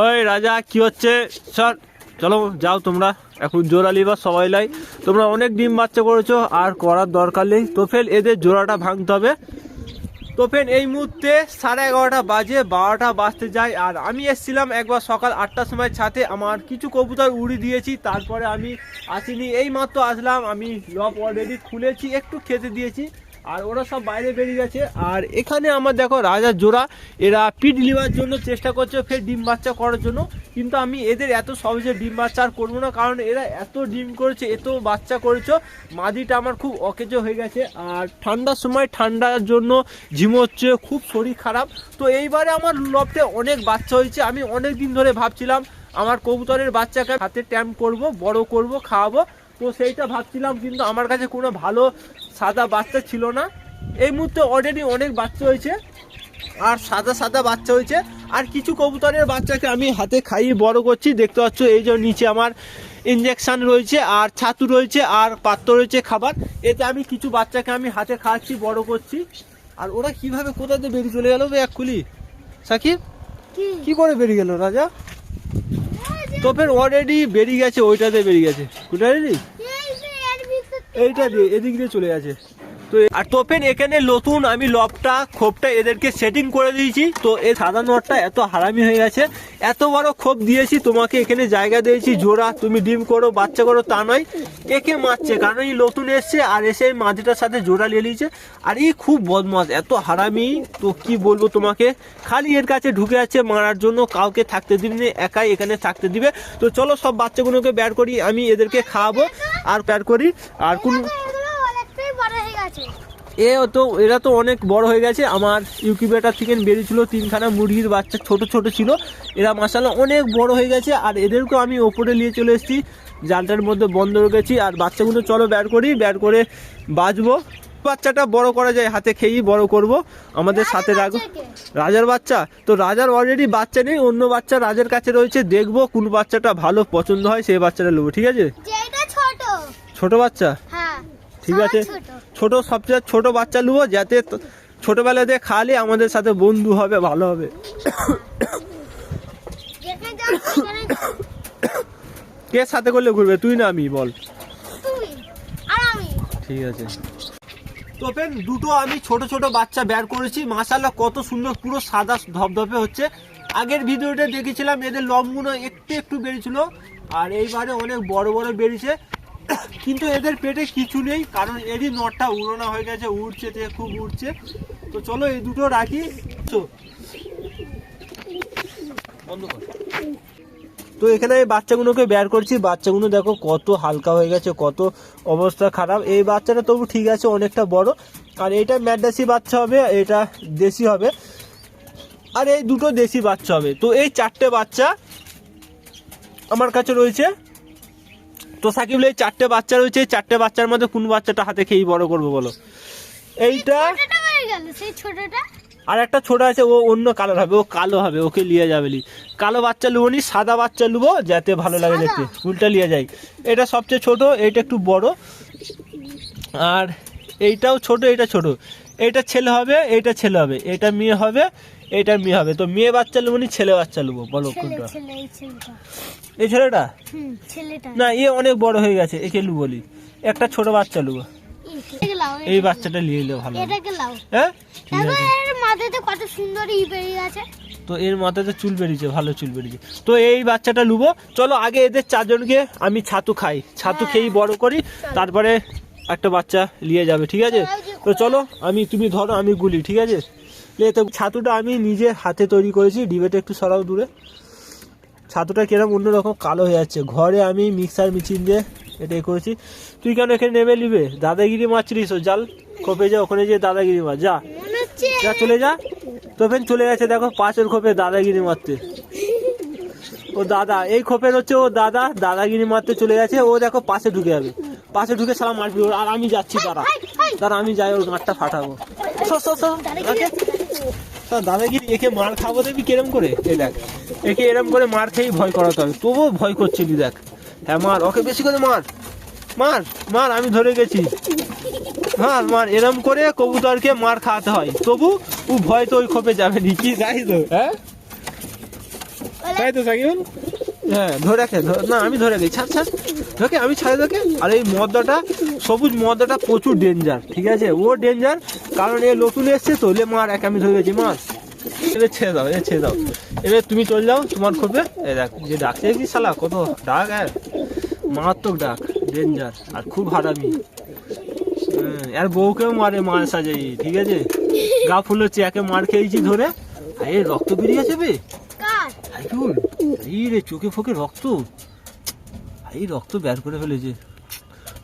ওই রাজা, কি হচ্ছে? স্যার, চলো, যাও তোমরা। এখন জোড়া লিবার সবাই লাই। তোমরা অনেক ডিম বাচ্চা করেছ, আর করার দরকার নেই। তো ফেল, এদের জোড়াটা ভাঙতে হবে। তো ফেন এই মুহূর্তে সাড়ে এগারোটা বাজে, বারোটা বাজতে যায়, আর আমি এসেছিলাম একবার সকাল আটটার সময় ছাতে আমার কিছু কবুতর উড়ি দিয়েছি, তারপরে আমি আসিনি। এই মাত্র আসলাম, আমি লব অলরেডি খুলেছি, একটু খেতে দিয়েছি। আর ওরা সব বাইরে বেরিয়ে গেছে। আর এখানে আমার দেখো রাজার জোড়া, এরা পিট নেওয়ার জন্য চেষ্টা করছে ফের ডিম বাচ্চা করার জন্য। কিন্তু আমি এদের এত সহজে ডিম বাচ্চা আর করব না, কারণ এরা এত ডিম করেছে, এত বাচ্চা করেছে, মাদিটা আমার খুব অকেজো হয়ে গেছে। আর ঠান্ডার সময় ঠান্ডার জন্য ঝিমোচ্ছে খুব শরীর খারাপ। তো এইবারে আমার লফটে অনেক বাচ্চা হয়েছে, আমি অনেক দিন ধরে ভাবছিলাম আমার কবুতরের বাচ্চাকে হাতে ট্যাম্প করব, বড় করব, খাওয়াবো। তো সেইটা ভাবছিলাম কিন্তু আমার কাছে কোনো ভালো সাদা বাচ্চা ছিল না। এই মুহূর্তে অলরেডি অনেক বাচ্চা হয়েছে আর সাদা সাদা বাচ্চা হয়েছে আর কিছু কবুতরের বাচ্চাকে আমি হাতে খাইয়ে বড় করছি। দেখতে পাচ্ছ এই যে নিচে আমার ইঞ্জেকশান রয়েছে আর ছাতু রয়েছে আর পাত্র রয়েছে খাবার। এতে আমি কিছু বাচ্চাকে আমি হাতে খাওয়াচ্ছি বড় করছি। আর ওরা কীভাবে কোথা দিয়ে বেরিয়ে চলে গেল এক খুলি সাকিব? কি করে বেরিয়ে গেল রাজা? তো ফের অলরেডি বেরিয়ে গেছে ওইটাতে বেরিয়ে গেছে। কোথায় এইটা দিয়ে এদিক দিয়ে চলে গেছে। তো আর তোপেন, এখানে নতুন আমি লবটা খোপটা এদেরকে সেটিং করে দিয়েছি। তো এই সাদা নটটা এত হারামি হয়ে গেছে। এত বড় খোপ দিয়েছি, তোমাকে এখানে জায়গা দিয়েছি, জোড়া। তুমি ডিম করো, বাচ্চা করো, তা নয়। একে মারছে, কারণ এই নতুন এসছে আর এসে এই মাঝিটার সাথে জোড়া নিয়ে নিয়েছে। আর এই খুব বদমাস এত হারামি। তো কি বলব তোমাকে? খালি এর কাছে ঢুকে আছে মারার জন্য, কাউকে থাকতে দিবে একাই এখানে থাকতে দিবে। তো চলো সব বাচ্চাগুলোকে ব্যাট করি, আমি এদেরকে খাওয়াবো আর ব্যাট করি। আর কোন বড় হয়ে গেছে। এ তো এরা তো অনেক বড় হয়ে গেছে। আমার ইউকিউবেটার থেকে বেরিয়েছিল তিনখানা মুরগির বাচ্চা ছোট ছোট ছিল। এরা মাসালা অনেক বড় হয়ে গেছে। আর এদেরকেও আমি ওপরে নিয়ে চলে এসেছি। জালটার মধ্যে বন্ধ রেখেছি আর বাচ্চাগুলো চলো ব্যাট করি। ব্যাট করে বাঁচবো। বাচ্চাটা বড় করা যায় হাতে খেয়েই বড় করব। আমাদের সাথে রাখব রাজার বাচ্চা? তো রাজার অলরেডি বাচ্চা নেই। অন্য বাচ্চা রাজার কাছে রয়েছে। দেখব কোন বাচ্চাটা ভালো পছন্দ হয় সেই বাচ্চাটা নেব ঠিক আছে? ছোট বাচ্চা? হ্যাঁ। ঠিক আছে? ছোট। সবচেয়ে ছোট বাচ্চা নেব যাতে ছোটবেলাতে খালি আমাদের সাথে বন্ধু হবে ভালো হবে। কে সাথে করলে ঘুরবে? তুই না আমি বল। ঠিক আছে। তো ফ্রেন্ড দুটো আমি ছোট ছোট বাচ্চা বের করেছি। মাশাল্লাহ কত সুন্দর পুরো সাদা ধপধপে হচ্ছে। আগের ভিডিওটা দেখেছিলাম এদের লম্বগুলো একটু একটু বেরিয়েছিল আর এইবারে অনেক বড় বড় বেরিয়েছে কিন্তু এদের পেটে কিছু নেই, কারণ এরই নটটা উড়োনা হয়ে গেছে, উড়ছে তে খুব উড়ছে। তো চলো এই দুটো রাখি। তো তো এখানে আমি বাচ্চাগুলোকে বের করছি। বাচ্চাগুলো দেখো কত হালকা হয়ে গেছে, কত অবস্থা খারাপ। এই বাচ্চাটা তবু ঠিক আছে, অনেকটা বড়। আর এটা ম্যাডাসি বাচ্চা হবে, এটা দেশি হবে। আর এই দুটো দেশি বাচ্চা হবে। তো এই চারটে বাচ্চা আমার কাছে রয়েছে। তো সাকিব এই চারটে বাচ্চা রয়েছে চারটে বাচ্চার মধ্যে কোন বাচ্চাটা হাতে খেয়েই বড় করব বলো? এইটা আর একটা ছোট আছে ও অন্য কালার হবে ও কালো হবে ওকে নিয়ে যাবে কালো বাচ্চা লুবো নি সাদা বাচ্চা লুবো যাতে ভালো লাগে দেখতে। উল্টা নিয়ে যাই। এটা সবচেয়ে ছোট এইটা একটু বড়। আর এইটাও ছোট এটা ছোট। এইটা ছেলে হবে এইটা ছেলে হবে এটা মেয়ে হবে এইটা মেয়ে হবে। তো মেয়ে বাচ্চা লুবো নি ছেলে বাচ্চা লুবো? বলো কোনটা? এই ছেলেটা। না এ অনেক বড় হয়ে গেছে একে লুবলি একটা ছোট বাচ্চা লুবো। এই বাচ্চাটা নিয়ে এলে ভালো। হ্যাঁ? কত সুন্দর ই বেরিয়ে আছে। তো এর মাথাতে চুল বেরিয়েছে ভালো চুল বেরিয়েছে। তো এই বাচ্চাটা লুবো। চলো আগে এদের চারজনকে আমি ছাতু খাই। ছাতু খেয়েই বড় করি তারপরে একটা বাচ্চা নিয়ে যাবে ঠিক আছে? তো চলো আমি তুমি ধরো আমি গুলি ঠিক আছে? লে তো ছাতুটা আমি নিজে হাতে তৈরি করেছি ডিবেটা একটু সরাও দূরে। ছাতুটা কিরম অন্যরকম কালো হয়ে যাচ্ছে। ঘরে আমি মিক্সার মেশিন দিয়ে এটাই করেছি। তুই কেন এখানে নেমে নিবে দাদাগিরি মারছিলিস ও জাল খোপে যা ওখানে যে দাদাগিরি মার যা। যা চলে যা। তো ফেন চলে গেছে দেখো পাশের খোপে দাদাগিরি মারতে। ও দাদা এই খোপের হচ্ছে ও দাদা দাদাগিরি মারতে চলে গেছে। ও দেখো পাশে ঢুকে যাবে। পাশে ঢুকে সালা মারবি আর আমি যাচ্ছি দাঁড়া। দাঁড়া আমি যাই ওর গাঁটটা ফাটাবো। সো, সো, সো, তা দাদাগিরি একে মার খাব দেখবি কিরম করে? এ দেখ একে এরম করে মার খেয়েই ভয় করাতে হবে। তবুও ভয় করছিলি দেখ। হ্যাঁ মার ওকে বেশি করে মার। মার মার আমি ধরে গেছি। মার মার এরম করে কবুতরকে মার খাওয়াতে হয়। তবু ও ভয় তো ওই খোপে যাবে নি। কি যাই তো? হ্যাঁ? তাই তো সাকিবুল হ্যাঁ ধরে রাখে না আমি ধরে রাখি ছাড় ছাড়। ধরে আমি ছাড়ে দেখে আর এই মদ্দাটা সবুজ মদ্দাটা প্রচুর ডেঞ্জার ঠিক আছে? ও ডেঞ্জার কারণ এ নতুন এসছে তো লে মার এক আমি ধরে গেছি মাছ এবার ছেড়ে দাও এবার ছেড়ে দাও। এবার তুমি চলে যাও তোমার খোপে এই দেখ যে ডাকছে কি শালা? কত ডাক হ্যাঁ? মারাত্মক ডাক ডেঞ্জার আর খুব হারামি। হ্যাঁ, আর বউকেও মারে মার সাজাই ঠিক আছে? গা ফুল হচ্ছে একে মার খেয়েছি ধরে। এই রক্ত বেরিয়ে আছে বে? কার? সাইকুল এই রে চোখে ফোকে রক্ত। এই রক্ত বের করে ফেলেছে।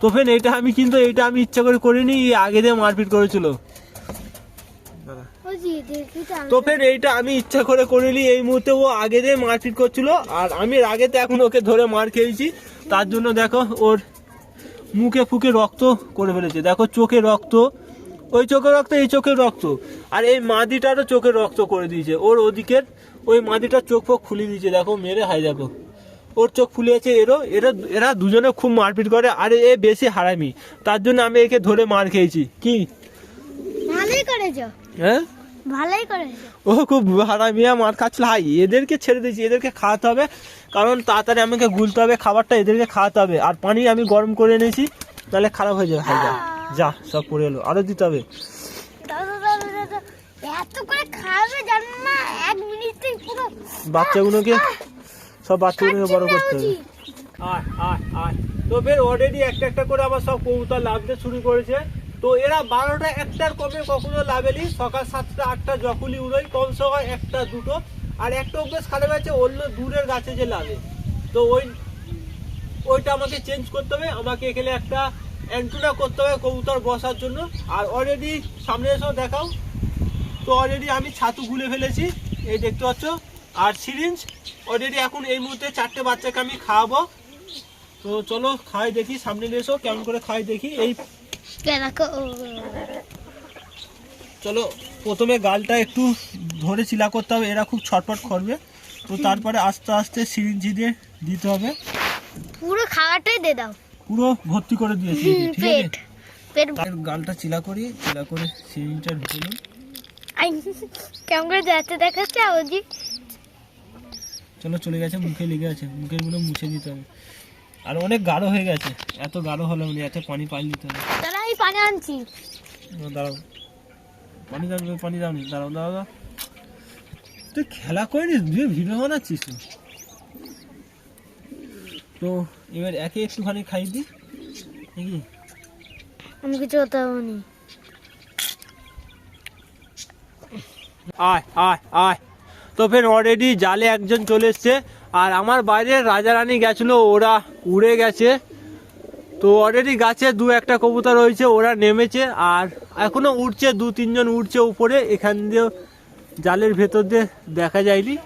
তো ফেন এটা আমি কিন্তু এটা আমি ইচ্ছা করে করিনি আগে দিয়ে মারপিট করেছিল। তো ফের এইটা আমি ইচ্ছা করে করিনি এই মুহূর্তে ও আগে দিয়ে মারপিট করছিল আর আমি আগেতে এখন ওকে ধরে মার খেয়েছি। তার জন্য দেখো ওর মুখে ফুকে রক্ত করে ফেলেছে। দেখো চোখে রক্ত। ওই চোখের রক্ত এই চোখের রক্ত। আর এই মাদিটারও চোখের রক্ত করে দিয়েছে। ওর ওদিকের ওই মাদিটার চোখ ফোক খুলে দিয়েছে। দেখো মেরে হাই দেখো। ওর চোখ ফুলে আছে এরও এরা এরা দুজনে খুব মারপিট করে আর এ বেশি হারামি। তার জন্য আমি একে ধরে মার খেয়েছি। কি? ভালোই করেছ। হ্যাঁ? ভালোই করেছ। ও খুব হারামিয়া মার খাচ্ছিল। হাই এদেরকে ছেড়ে দিয়েছি এদেরকে খাওয়াতে হবে। কারণ তাড়াতাড়ি আমাকে গুলতে হবে খাবারটা এদেরকে খাওয়াতে হবে। আর পানি আমি গরম করে এনেছি তাহলে খারাপ হয়ে যাবে। হাই যা সব পড়ে এলো। আরও দিতে হবে। দাদা, দাদা, দাদা, এত করে খাবে জানো না? এক মিনিটে পুরো বাচ্চাগুলোকে সব বাচ্চাগুলোকে বড় করতে হবে। আয় আয় আয়। তো বের অলরেডি একটা একটা করে আবার সব কবুতর লাভতে শুরু করেছে। তো এরা বারোটা একটার কমে কখনো লাভেলি সকাল সাতটা আটটা যখনই উড়োই কম সময় একটা দুটো। আর একটা অভ্যেস খারাপ আছে অন্য দূরের গাছে যে লাগে। তো ওই ওইটা আমাকে চেঞ্জ করতে হবে। আমাকে এখানে একটা অ্যান্টুনা করতে হবে কবুতর বসার জন্য। আর অলরেডি সামনে এসেও দেখাও। তো অলরেডি আমি ছাতু গুলে ফেলেছি। এই দেখতে পাচ্ছ? আর সিরিঞ্জ অলরেডি এখন এই মুহূর্তে চারটে বাচ্চাকে আমি খাওয়াবো। তো চলো খাই দেখি সামনে নিয়ে এসো কেমন করে খাই দেখি। এই চলো প্রথমে গালটা একটু ধরে চিলা করতে হবে এরা খুব ছটপট করবে। তো তারপরে আস্তে আস্তে সিরিঞ্জ দিয়ে দিতে হবে। পুরো খাওয়াটাই দিয়ে দাও। পুরো ভর্তি করে দিয়েছি পেট। পেট গালটা চিলা করি চিলা করে সিরিঞ্জটা ঢুকে নিই কেমন করে যাচ্ছে দেখাচ্ছে ওজি চলো চলে গেছে মুখে লেগে আছে। মুখেরগুলো মুছে দিতে হবে। আর অনেক গাঢ় হয়ে গেছে। এত গাঢ় হলে মানে এত পানি পাই দিতে হবে। তাহলে আমি পানি আনছি। দাঁড়াও। পানি দাও পানি দাও নি। দাঁড়াও দাঁড়াও। তুই খেলা করিস? তুই ভিডিও বানাচ্ছিস তো? তো এবার একে একটুখানি খাই দি। নাকি? আমি কিছু হতে হবে নি আয় আয় আয়। তো ফের অলরেডি জালে একজন চলে এসছে। আর আমার বাইরে রাজা রানী গেছিল, ওরা উড়ে গেছে। তো অলরেডি গাছে দু একটা কবুতর রয়েছে, ওরা নেমেছে। আর এখনও উঠছে দু তিনজন উঠছে উপরে, এখান দিয়ে জালের ভেতর দিয়ে দেখা যায়নি।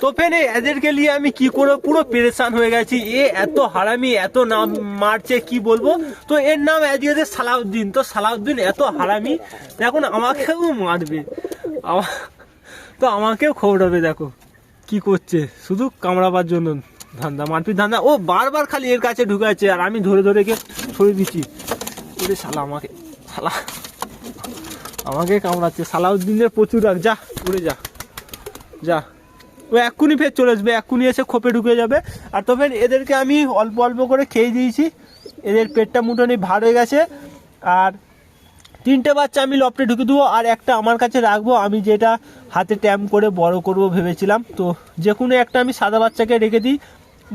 তো ফের এদেরকে নিয়ে আমি কি করে পুরো পেরেশান হয়ে গেছি, এ এত হারামি, এত নাম মারছে, কি বলব? তো এর নাম আজকে সালাউদ্দিন। তো সালাউদ্দিন এত হারামি এখন আমাকেও মারবে। আমা- তো আমাকেও খবরাবে দেখো। কি করছে? শুধু কামড়াবার জন্য ধান্দা, মারপিট ধান্দা। ও বারবার খালি এর কাছে ঢুকাচ্ছে, আর আমি ধরে ধরে সরিয়ে দিচ্ছি। ওরে শালা আমাকে শালা। আমাকে কামড়াচ্ছে। সালাউদ্দিনের প্রচুর রাগ। যা, উড়ে যা। যা। ও এক্ষুনি ফের চলে আসবে, এক্ষুনি এসে খোপে ঢুকে যাবে। আর তো ফের এদেরকে আমি অল্প অল্প করে খেয়ে দিয়েছি। এদের পেটটা মুটোনি ভার হয়ে গেছে। আর তিনটে বাচ্চা আমি লপটে ঢুকে দেবো আর একটা আমার কাছে রাখব। আমি যেটা হাতে ট্যাম করে বড় করব ভেবেছিলাম। তো যে কোনো একটা আমি সাদা বাচ্চাকে রেখে দিই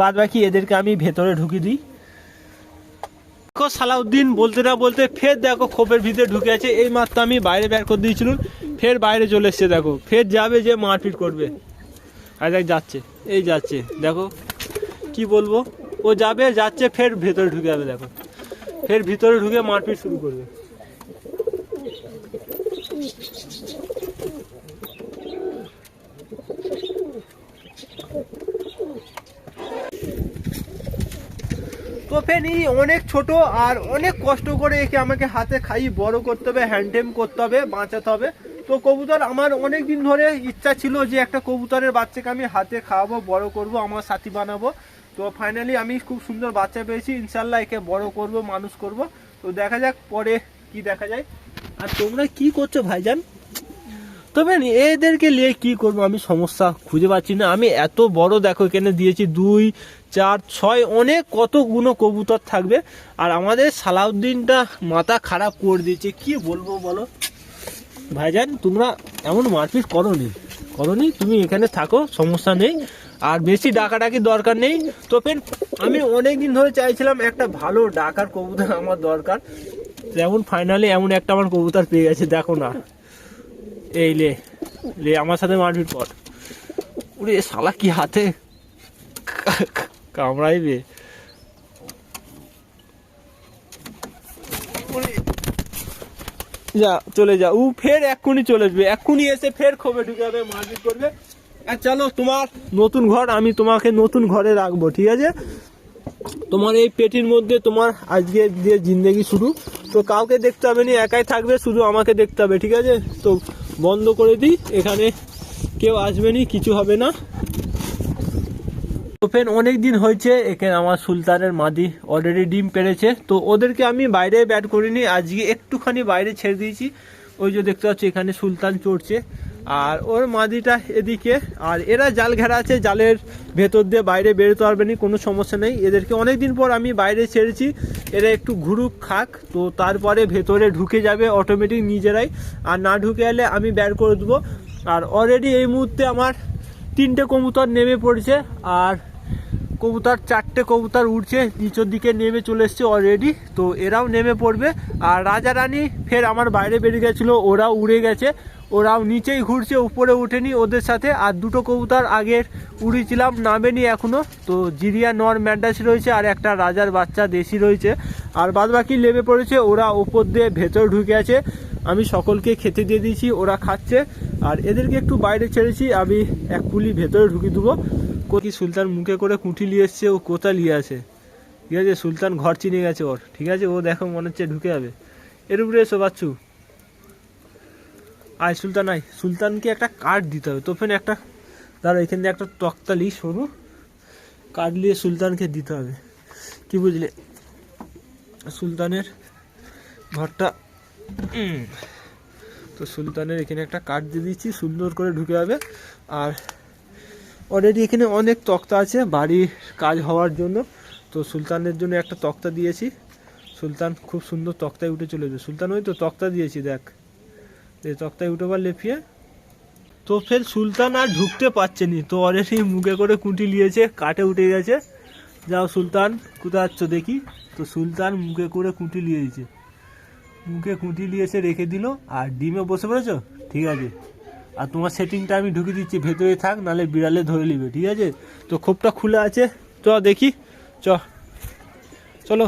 বাদ বাকি এদেরকে আমি ভেতরে ঢুকে দিই। দেখো, সালাউদ্দিন বলতে না বলতে ফের দেখো খোপের ভিতরে ঢুকে আছে। এই মাত্র আমি বাইরে বের করে দিয়েছিলাম, ফের বাইরে চলে এসছে দেখো। ফের যাবে যে মারপিট করবে। আর দেখ, যাচ্ছে। এই যাচ্ছে। দেখো, কি বলব? ও যাবে, যাচ্ছে, ফের ভেতরে ঢুকে যাবে, দেখো। ফের ভিতরে ঢুকে মারপিট শুরু করবে। তো ফের এই অনেক ছোট আর অনেক কষ্ট করে একে আমাকে হাতে খাই, বড় করতে হবে হ্যান্ডটেম করতে হবে, বাঁচাতে হবে। তো কবুতর আমার অনেক দিন ধরে ইচ্ছা ছিল যে একটা কবুতরের বাচ্চাকে আমি হাতে খাওয়াবো, বড় করব, আমার সাথী বানাবো। তো ফাইনালি আমি খুব সুন্দর বাচ্চা পেয়েছি ইনশাল্লাহ একে বড় করব, মানুষ করব। তো দেখা যাক পরে কি দেখা যায়। আর তোমরা কি করছ ভাইজান? তবে এদেরকে নিয়ে কি করব আমি সমস্যা খুঁজে পাচ্ছি না। আমি এত বড় দেখো, এখানে দিয়েছি দুই চার, ছয়, অনেক কতগুলো কবুতর থাকবে। আর আমাদের সালাউদ্দিনটা মাথা খারাপ করে দিয়েছে। কি বলব বলো? ভাইজান, তোমরা এমন মারপিট করনি। করনি, তুমি এখানে থাকো, সমস্যা নেই। আর বেশি ডাকাডাকি দরকার নেই। তো ফের আমি অনেক দিন ধরে চাইছিলাম একটা ভালো ডাকার কবুতর আমার দরকার। যেমন ফাইনালি এমন একটা আমার কবুতর পেয়ে গেছে, দেখো না। এই লে লে, আমার সাথে মারপিট কর। উরে শালা, কি হাতে? কামড়াইবে। যা, চলে যা। ও ফের এক্ষুনি চলে আসবে। এক্ষুনি এসে ফের খোবে ঢুকে যাবে, মারপিট করবে। আর চলো, তোমার নতুন ঘর, আমি তোমাকে নতুন ঘরে রাখব, ঠিক আছে? তোমার এই পেটির মধ্যে তোমার আজকে দিয়ে জিন্দেগি শুরু, তো কাউকে দেখতে হবে না, একাই থাকবে, শুধু আমাকে দেখতে হবে, ঠিক আছে? তো বন্ধ করে দিই, এখানে কেউ আসবে না, কিছু হবে না। ফের অনেক দিন হয়েছে এখানে আমার সুলতানের মাদি অলরেডি ডিম পেরেছে, তো ওদেরকে আমি বাইরে ব্যাট করিনি, আজকে একটুখানি বাইরে ছেড়ে দিয়েছি। ওই যে দেখতে পাচ্ছি, এখানে সুলতান চড়ছে, আর ওর মাদিটা এদিকে, আর এরা জাল ঘেরা আছে, জালের ভেতর দিয়ে বাইরে বেরোতে পারবে না, কোনো সমস্যা নেই। এদেরকে অনেক দিন পর আমি বাইরে ছেড়েছি, এরা একটু ঘুরুক, খাক, তো তারপরে ভেতরে ঢুকে যাবে অটোমেটিক নিজেরাই, আর না ঢুকে এলে আমি ব্যাট করে দেবো। আর অলরেডি এই মুহূর্তে আমার তিনটে কবুতর নেমে পড়েছে, আর কবুতর, চারটে কবুতর উঠছে নিচের দিকে নেমে চলে এসছে অলরেডি তো এরাও নেমে পড়বে। আর রাজা রানী ফের আমার বাইরে বেরিয়ে গেছিল, ওরাও উড়ে গেছে। ওরাও নিচেই ঘুরছে, উপরে উঠেনি ওদের সাথে। আর দুটো কবুতর আগের উড়িয়েছিলাম নামেনি এখনও। তো জিরিয়া নর ম্যাডাস রয়েছে আর একটা রাজার বাচ্চা দেশি রয়েছে। আর বাদ বাকি পড়েছে, ওরা ওপর দিয়ে ভেতর ঢুকে আছে। আমি সকলকে খেতে দিয়ে দিয়েছি, ওরা খাচ্ছে। আর এদেরকে একটু বাইরে ছেড়েছি, আমি এক পুলি ভেতরে ঢুকিয়ে দেবো। কি সুলতান মুখে করে কুঠি নিয়ে এসছে, ও কোথা নিয়ে আছে? ঠিক আছে, সুলতান ঘর চিনে গেছে ওর, ঠিক আছে? ও দেখো মনে হচ্ছে ঢুকে যাবে। এর উপরে এসো বাচ্চু। আয় সুলতান, আয়। সুলতানকে একটা কার্ড দিতে হবে। তো ফেন একটা দাঁড়া এখান দিয়ে একটা তক্তা লি সরু। কার্ড নিয়ে সুলতানকে দিতে হবে। কি বুঝলে? সুলতানের ঘরটা তো সুলতানের এখানে একটা কার্ড দিয়ে দিচ্ছি, সুন্দর করে ঢুকে যাবে। আর অলরেডি এখানে অনেক তক্তা আছে, বাড়ির কাজ হওয়ার জন্য। তো সুলতানের জন্য একটা তক্তা দিয়েছি। সুলতান খুব সুন্দর তক্তায় উঠে চলে যাবে সুলতান, ওই তো তক্তা দিয়েছি, দেখ। এই তক্তায় উঠে বার লেপিয়ে। তো ফের সুলতান আর ঢুকতে পারছে নি তো অলরেডি মুখে করে কুঁটি নিয়েছে, কাটে উঠে গেছে। যাও সুলতান, কোথায় যাচ্ছ দেখি। তো সুলতান মুখে করে কুঁটি নিয়েছে। মুখে কুঁটি নিয়েছে রেখে দিল। আর ডিমে বসে পড়েছো? ঠিক আছে। আর তোমার সেটিংটা আমি ঢুকে দিচ্ছি, ভেতরে থাক, নালে বিড়ালে ধরে নিবে, ঠিক আছে? তো খোপটা খুলে আছে। চ, দেখি। চ। চলো,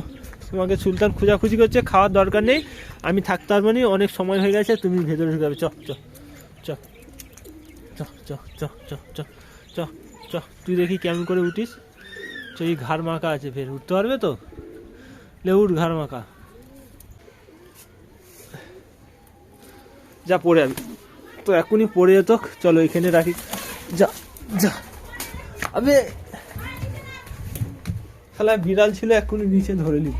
তোমাকে সুলতান খোঁজাখুঁজি করছে, খাওয়ার দরকার নেই। আমি থাকতে পারব না, অনেক সময় হয়ে গেছে, তুমি ভেতরে ঢুকে যাবে। চ চ চ চ চ চ চ চ চ চ। তুই দেখি কেমন করে উঠিস। চ, এই ঘাড় মাখা আছে ফের, উঠতে পারবে তো? লে, উঠ ঘাড় মাখা। যা, পড়ে আমি তো এখনই পড়ে যেত। চলো এখানে রাখি। যা যা। আবে, শালা বিড়াল ছিল, এখনই নিচে ধরে নিব।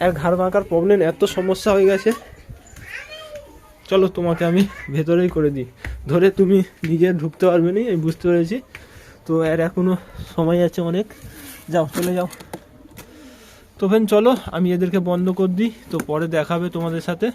আর ঘাড় বাঁকার প্রবলেম এত সমস্যা হয়ে গেছে। চলো তোমাকে আমি ভেতরেই করে দিই। ধরে তুমি নিজে ঢুকতে পারবে না, আমি বুঝতে পেরেছি। তো এর এখনও সময় আছে অনেক। যাও, চলে যাও। তো ভেন চলো। আমি এদেরকে বন্ধ করে দিই তো পরে দেখাবে তোমাদের সাথে।